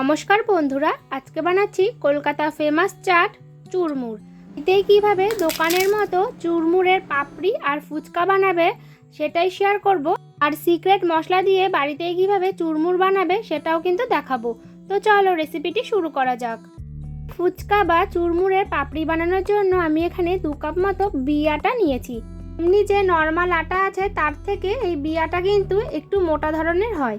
নমস্কার বন্ধুরা, আজকে বানাচ্ছি কলকাতা ফেমাস চাট চুরমুর। এতেই কীভাবে দোকানের মতো চুরমুরের পাপড়ি আর ফুচকা বানাবে সেটাই শেয়ার করব। আর সিক্রেট মশলা দিয়ে বাড়িতে কীভাবে চুরমুর বানাবে সেটাও কিন্তু দেখাবো। তো চলো রেসিপিটি শুরু করা যাক। ফুচকা বা চুরমুরের পাপড়ি বানানোর জন্য আমি এখানে দু কাপ মতো বিয়াটা নিয়েছি। এমনি যে নর্মাল আটা আছে তার থেকে এই বিয়াটা কিন্তু একটু মোটা ধরনের হয়।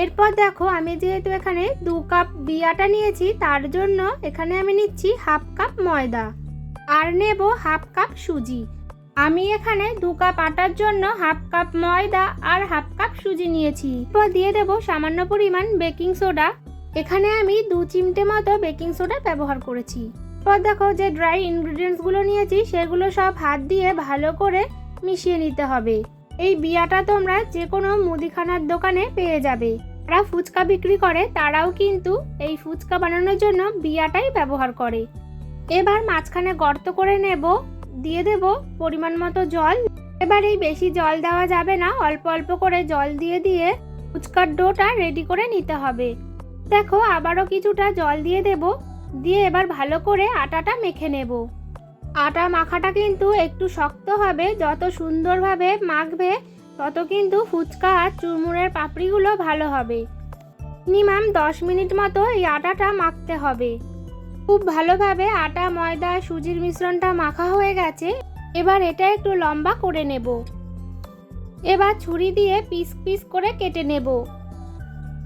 এরপর দেখো আমি যেহেতু এখানে দু কাপ বিয়াটা নিয়েছি, তার জন্য এখানে আমি নিচ্ছি হাফ কাপ ময়দা আর নেব হাফ কাপ সুজি। আমি এখানে দু কাপ আটার জন্য হাফ কাপ ময়দা আর হাফ কাপ সুজি নিয়েছি। এরপর দিয়ে দেব সামান্য পরিমাণ বেকিং সোডা। এখানে আমি দু চিমটে মতো বেকিং সোডা ব্যবহার করেছি। এরপর দেখো যে ড্রাই ইনগ্রিডিয়েন্টসগুলো নিয়েছি, সেগুলো সব হাত দিয়ে ভালো করে মিশিয়ে নিতে হবে। এই বিয়াটা তোমরা যে কোনো মুদিখানার দোকানে পেয়ে যাবে। যারা ফুচকা বিক্রি করে, তারাও কিন্তু এই ফুচকা বানানোর জন্য বিয়াটাই ব্যবহার করে। এবার মাঝখানে গর্ত করে নেব, দিয়ে দেব পরিমাণ মতো জল। এবার এই বেশি জল দেওয়া যাবে না, অল্প অল্প করে জল দিয়ে দিয়ে ফুচকার ডোটা রেডি করে নিতে হবে। দেখো, আবারও কিছুটা জল দিয়ে দেব, দিয়ে এবার ভালো করে আটাটা মেখে নেব। আটা মাখাটা কিন্তু একটু শক্ত হবে, যত সুন্দরভাবে মাখবে, তত কিন্তু ফুচকা আর চুরমুরের পাপড়িগুলো ভালো হবে। মিনিমাম দশ মিনিট মতো এই আটাটা মাখতে হবে। খুব ভালোভাবে আটা, ময়দা, সুজির মিশ্রণটা মাখা হয়ে গেছে, এবার এটা একটু লম্বা করে নেব। এবার ছুরি দিয়ে পিস পিস করে কেটে নেব।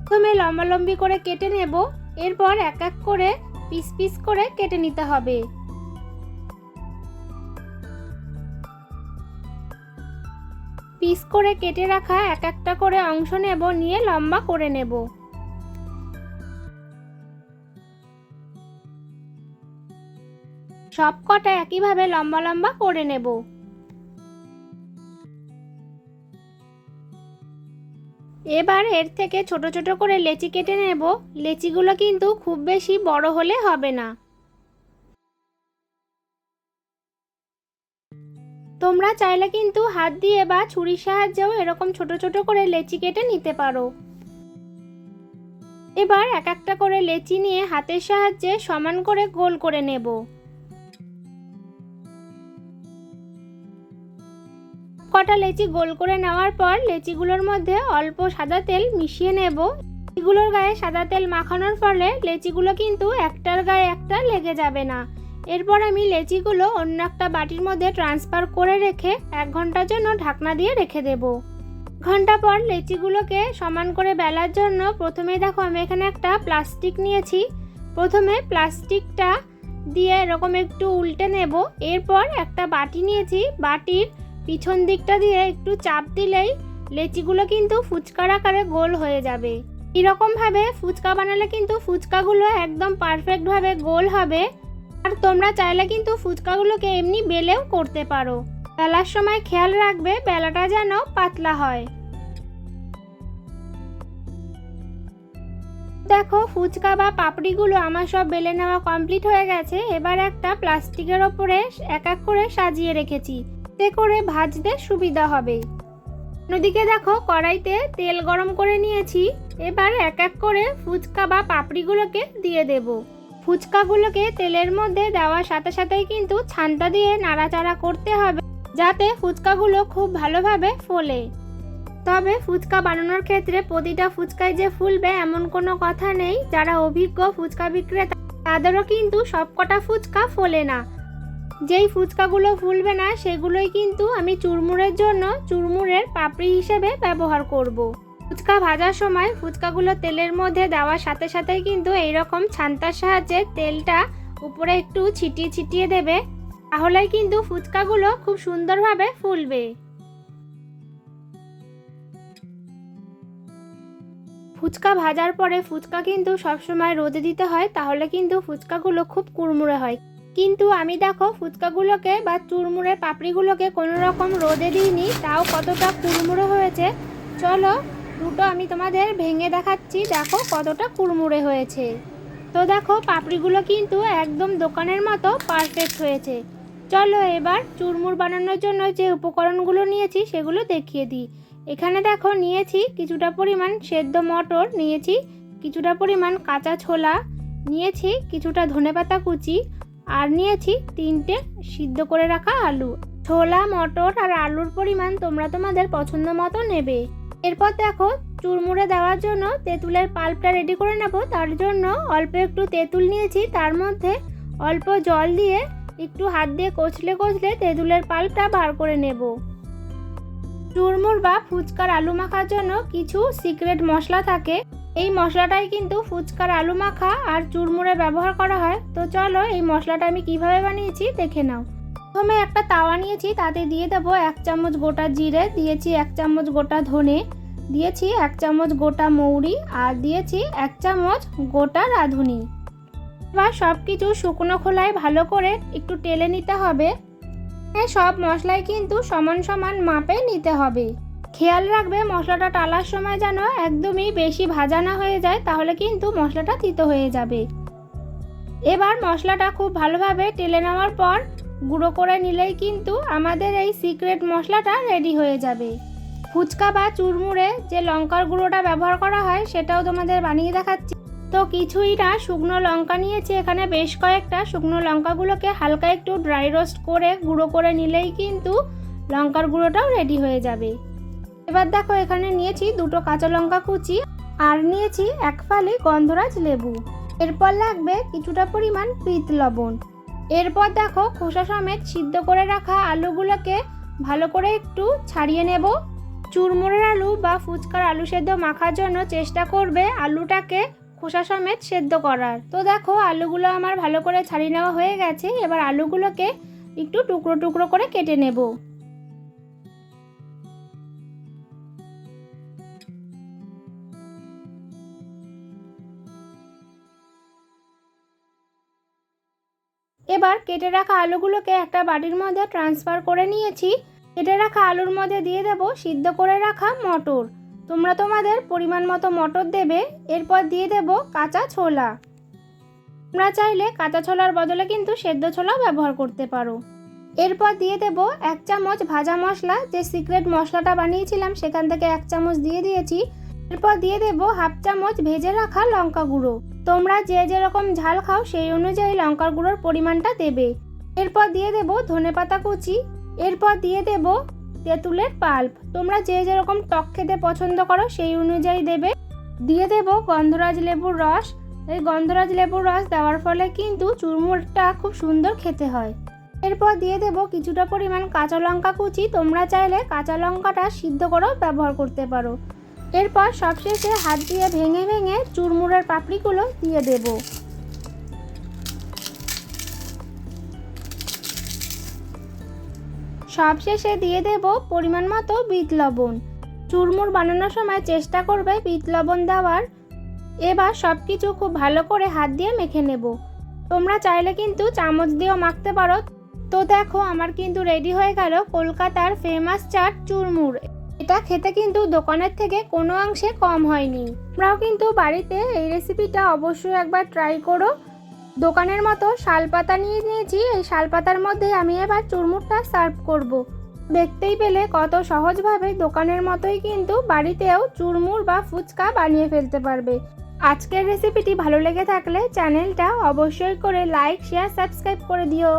প্রথমে লম্বালম্বি করে কেটে নেব, এরপর এক এক করে পিস পিস করে কেটে নিতে হবে। পিস করে কেটে রাখা এক একটা করে অংশ নেব, নিয়ে লম্বা করে নেব। সব কটা একইভাবে লম্বা লম্বা করে নেব। এবার এর থেকে ছোট ছোট করে লেচি কেটে নেব। লেচিগুলো কিন্তু খুব বেশি বড় হলে হবে না। তোমরা চাইলে কিন্তু হাত দিয়ে বা ছুরির সাহায্যেও এরকম ছোট ছোট করে লেচি কেটে নিতে পারো। এবার এক একটা করে লেচি নিয়ে হাতের সাহায্যে সমান করে গোল করে নেব। কটা লেচি গোল করে নেওয়ার পর লেচিগুলোর মধ্যে অল্প সাদা তেল মিশিয়ে নেব। এগুলোর গায়ে সাদা তেল মাখানোর ফলে লেচিগুলো কিন্তু একটার গায়ে একটা লেগে যাবে না। এরপর আমি লেচিগুলো অন্য একটা বাটির মধ্যে ট্রান্সফার করে রেখে এক ঘণ্টার জন্য ঢাকনা দিয়ে রেখে দেব। ঘণ্টা পর লেচিগুলোকে সমান করে বেলার জন্য প্রথমে দেখো আমি এখানে একটা প্লাস্টিক নিয়েছি। প্রথমে প্লাস্টিকটা দিয়ে এরকম একটু উল্টে নেব। এরপর একটা বাটি নিয়েছি। বাটির পিছন দিকটা দিয়ে একটু চাপ দিলেই লেচিগুলো কিন্তু ফুচকার আকারে গোল হয়ে যাবে। এরকমভাবে ফুচকা বানালে কিন্তু ফুচকাগুলো একদম পারফেক্টভাবে গোল হবে। আর তোমরা চাইলে কিন্তু ফুচকাগুলোকে এমনি বেলেও করতে পারো। বেলার সময় খেয়াল রাখবে, বেলাটা যেন পাতলা হয়। দেখো, ফুচকা বা পাপড়িগুলো আমার সব বেলে নেওয়া কমপ্লিট হয়ে গেছে। এবার একটা প্লাস্টিকের ওপরে এক এক করে সাজিয়ে রেখেছি। তে করে ভাজতে সুবিধা হবে। অন্যদিকে দেখো, কড়াইতে তেল গরম করে নিয়েছি। এবার এক এক করে ফুচকা বা পাপড়িগুলোকে দিয়ে দেবো। ফুচকাগুলোকে তেলের মধ্যে দেওয়ার সাথে সাথেই কিন্তু ছানটা দিয়ে নাড়াচাড়া করতে হবে, যাতে ফুচকাগুলো খুব ভালোভাবে ফোলে। তবে ফুচকা বানানোর ক্ষেত্রে প্রতিটা ফুচকায় যে ফুলবে এমন কোনো কথা নেই। যারা অভিজ্ঞ ফুচকা বিক্রেতা, তাদেরও কিন্তু সবকটা ফুচকা ফোলে না। যেই ফুচকাগুলো ফুলবে না, সেগুলোই কিন্তু আমি চুরমুরের জন্য চুরমুরের পাপড়ি হিসেবে ব্যবহার করব। ফুচকা ভাজার সময় ফুচকাগুলো তেলের মধ্যে দেওয়ার সাথে সাথেই কিন্তু এইরকম ছান্তার সাহায্যে তেলটা উপরে একটু ছিটিয়ে ছিটিয়ে দেবে তাহলে কিন্তু ফুচকাগুলো খুব সুন্দরভাবে ফুলবে। ফুচকা ভাজার পরে ফুচকা কিন্তু সবসময় রোদে দিতে হয়, তাহলে কিন্তু ফুচকাগুলো খুব কুড়মুড়ে হয়। কিন্তু আমি দেখো ফুচকাগুলোকে বা চুরমুড়ে পাপড়িগুলোকে কোনো রকম রোদে দিইনি, তাও কতটা কুড়মুড়ে হয়েছে। চলো দুটো আমি তোমাদের ভেঙে দেখাচ্ছি। দেখো কতটা কুড়মুড়ে হয়েছে। তো দেখো, পাপড়িগুলো কিন্তু একদম দোকানের মতো পারফেক্ট হয়েছে। চলো এবার চুরমুর বানানোর জন্য যে উপকরণগুলো নিয়েছি, সেগুলো দেখিয়ে দিই। এখানে দেখো নিয়েছি কিছুটা পরিমাণ সেদ্ধ মটর, নিয়েছি কিছুটা পরিমাণ কাঁচা ছোলা, নিয়েছি কিছুটা ধনেপাতা কুচি, আর নিয়েছি তিনটে সিদ্ধ করে রাখা আলু। ছোলা, মটর আর আলুর পরিমাণ তোমরা তোমাদের পছন্দ মতো নেবে। এরপর দেখো চুরমুড়ে দেওয়ার জন্য তেঁতুলের পাল্পটা রেডি করে নেব। তার জন্য অল্প একটু তেঁতুল নিয়েছি। তার মধ্যে অল্প জল দিয়ে একটু হাত দিয়ে কচলে কচলে তেঁতুলের পাল্পটা বার করে নেব। চুরমুর বা ফুচকার আলু মাখার জন্য কিছু সিক্রেট মশলা থাকে। এই মশলাটাই কিন্তু ফুচকার আলু মাখা আর চুরমুড়ে ব্যবহার করা হয়। তো চলো এই মশলাটা আমি কীভাবে বানিয়েছি দেখে নাও। প্রথমে একটা তাওয়া নিয়েছি, তাতে দিয়ে দেবো এক চামচ গোটা জিরে, দিয়েছি এক চামচ গোটা ধনে, দিয়েছি এক চামচ গোটা মৌরি আর দিয়েছি এক চামচ গোটা রাঁধুনি। এবার সব কিছু শুকনো খোলায় ভালো করে একটু টেলে নিতে হবে। সব মশলাই কিন্তু সমান সমান মাপে নিতে হবে। খেয়াল রাখবে মশলাটা টালার সময় যেন একদমই বেশি ভাজা না হয়ে যায়, তাহলে কিন্তু মশলাটা তিতো হয়ে যাবে। এবার মশলাটা খুব ভালোভাবে টেলে নেওয়ার পর গুঁড়ো করে নিলেই কিন্তু আমাদের এই সিক্রেট মশলাটা রেডি হয়ে যাবে। ফুচকা বা চুরমুড়ে যে লঙ্কার গুঁড়োটা ব্যবহার করা হয়, সেটাও তোমাদের বানিয়ে দেখাচ্ছি। তো কিছুই না শুকনো লঙ্কা নিয়েছি, এখানে বেশ কয়েকটা শুকনো লঙ্কাগুলোকে হালকা একটু ড্রাই রোস্ট করে গুঁড়ো করে নিলেই কিন্তু লঙ্কার গুঁড়োটাও রেডি হয়ে যাবে। এবার দেখো, এখানে নিয়েছি দুটো কাঁচা লঙ্কা কুচি আর নিয়েছি এক ফালি গন্ধরাজ লেবু। এরপর লাগবে কিছুটা পরিমাণ পিত লবণ। এরপর দেখো খোসা সমেত সিদ্ধ করে রাখা আলুগুলোকে ভালো করে একটু ছাড়িয়ে নেব। চুরমুড়ের আলু বা ফুচকার আলু সেদ্ধ মাখার জন্য চেষ্টা করবে আলুটাকে খোসা সমেত সেদ্ধ করার। তো দেখো আলুগুলো আমার ভালো করে ছাড়িয়ে নেওয়া হয়ে গেছে। এবার আলুগুলোকে একটু টুকরো টুকরো করে কেটে নেব। এবার কেটে রাখা আলুগুলোকে একটা বাটির মধ্যে ট্রান্সফার করে নিয়েছি। কেটে রাখা আলুর মধ্যে দিয়ে দেব সিদ্ধ করে রাখা মটর। তোমরা তোমাদের পরিমাণ মতো মটর দেবে, এরপর দিয়ে দেব কাঁচা ছোলা। তোমরা চাইলে কাঁচা ছোলার বদলে কিন্তু সেদ্ধ ছোলাও ব্যবহার করতে পারো। এরপর দিয়ে দেব এক চামচ ভাজা মশলা, যে সিক্রেট মশলাটা বানিয়েছিলাম সেখান থেকে এক চামচ দিয়ে দিয়েছি। এরপর দিয়ে দেব হাফ চামচ ভেজে রাখা লঙ্কা গুঁড়ো। তোমরা যে যেরকম ঝাল খাও সেই অনুযায়ী লঙ্কার গুঁড়োর পরিমাণটা দেবে। এরপর দিয়ে দেব ধনেপাতা কুচি, এরপর দিয়ে দেব তেঁতুলের পাল্প। তোমরা যে যেরকম টক খেতে পছন্দ করো সেই অনুযায়ী দেবে। দিয়ে দেব গন্ধরাজ লেবুর রস। এই গন্ধরাজ লেবুর রস দেওয়ার ফলে কিন্তু চুরমুরটা খুব সুন্দর খেতে হয়। এরপর দিয়ে দেব কিছুটা পরিমাণ কাঁচা লঙ্কা কুচি। তোমরা চাইলে কাঁচা লঙ্কাটা সিদ্ধ করেও ব্যবহার করতে পারো। এরপর সবশেষে হাত দিয়ে ভেঙে ভেঙে চুরমুড়ের পাপড়িগুলো দিয়ে দেবো। সবশেষে দিয়ে দেব পরিমাণ মতো বিট লবণ। চুরমুর বানানোর সময় চেষ্টা করবে বিট লবণ দেওয়ার। এবার সব কিছু খুব ভালো করে হাত দিয়ে মেখে নেব। তোমরা চাইলে কিন্তু চামচ দিয়েও মাখতে পারো। তো দেখো, আমার কিন্তু রেডি হয়ে গেল কলকাতার ফেমাস চাট চুরমুর এটা খেতে কিন্তু দোকানের থেকে কোনো অংশে কম হয়নি। তোমরাও কিন্তু বাড়িতে এই রেসিপিটা অবশ্যই একবার ট্রাই করো। দোকানের মতো শালপাতা নিয়ে নিয়েছি, এই শালপাতার মধ্যে আমি এবার চুরমুরটা সার্ভ করব। দেখতেই পেলে কত সহজভাবে দোকানের মতোই কিন্তু বাড়িতেও চুরমুর বা ফুচকা বানিয়ে ফেলতে পারবে। আজকের রেসিপিটি ভালো লেগে থাকলে চ্যানেলটা অবশ্যই করে লাইক শেয়ার সাবস্ক্রাইব করে দিও।